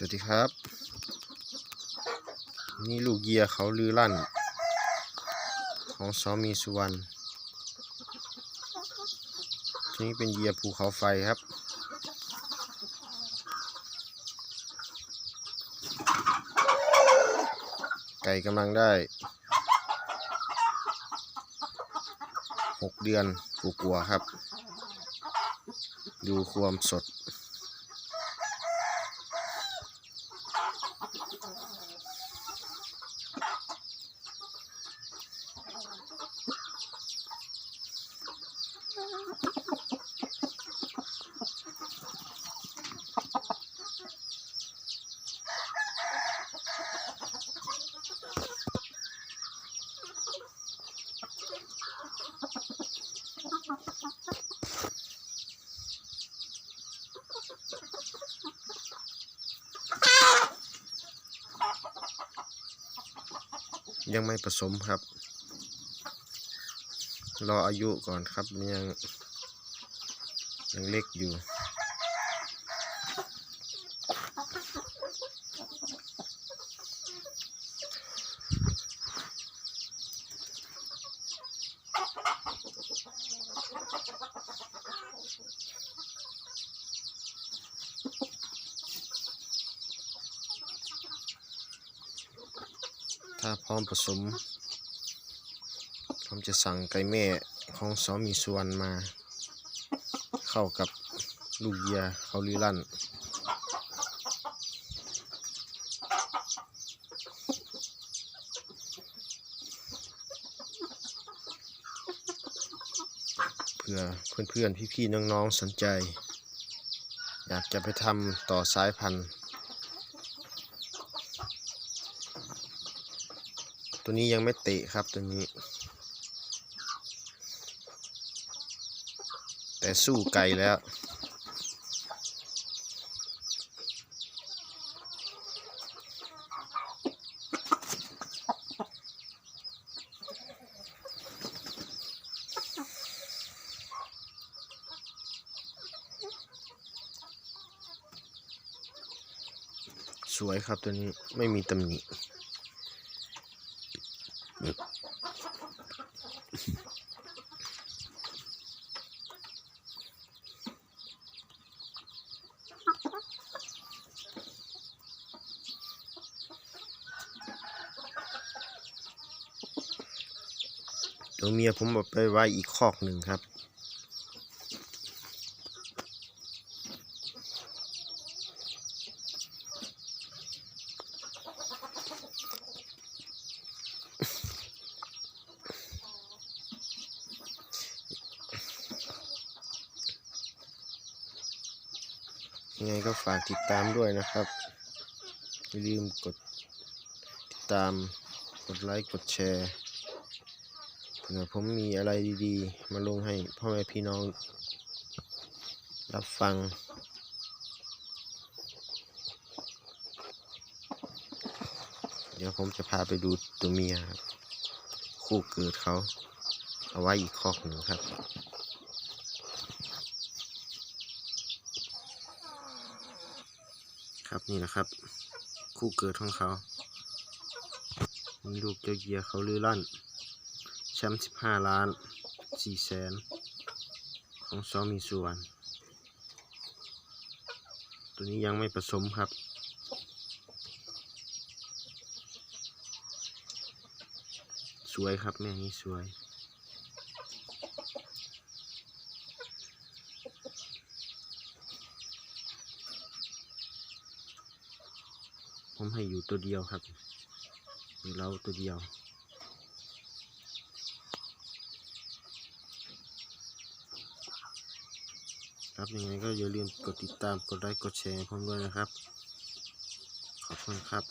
สวัสดีครับ นี่ลูกเยียเขาลือลั่น ของซอมีสุวรรณนี้เป็นเยียภูเขาไฟครับไก่กำลังได้หกเดือนกลัวๆครับ ดูความสด ยังไม่ผสมครับ รออายุก่อนครับมันยังยังเล็กอยู่ ถ้าพร้อมผสม ผมจะสั่งไก่แม่ของสอมีส่วนมา เข้ากับลูกเยียเขาลีลั่น เพื่อเพื่อนๆ พี่ๆ น้องๆ สนใจ อยากจะไปทำต่อสายพันธุ์ ตัวนี้ยังไม่เตะครับตัวนี้ แต่สู้ไกลแล้ว สวยครับตัวนี้ไม่มีตำหนิ ตัวเมียผมไปไว้อีกคอกหนึ่งครับ ยังไงก็ฝากติดตามด้วยนะครับ อย่าลืมกดติดตาม กดไลค์ กดแชร์ ผื่อผมมีอะไรดีๆ มาลงให้พ่อแม่พี่น้อง รับฟัง เดี๋ยวผมจะพาไปดูตัวเมียครับคู่เกิดเขาเอาไว้อีกคอกหนึ่งครับครับนี่นะครับ คู่เกิดของเขา มีลูกเจ้าเยียเขาลือลั่น แชมป์สิบห้าล้านสี่แสนของซอมีส่วน ตัวนี้ยังไม่ผสมครับสวยครับแม่นี้สวยผมให้อยู่ตัวเดียวครับอยู่เราตัวเดียว ครับยังไงก็อย่าลืมกดติดตามกดไลค์กดแชร์ให้ผมด้วยนะครับ ขอบคุณครับ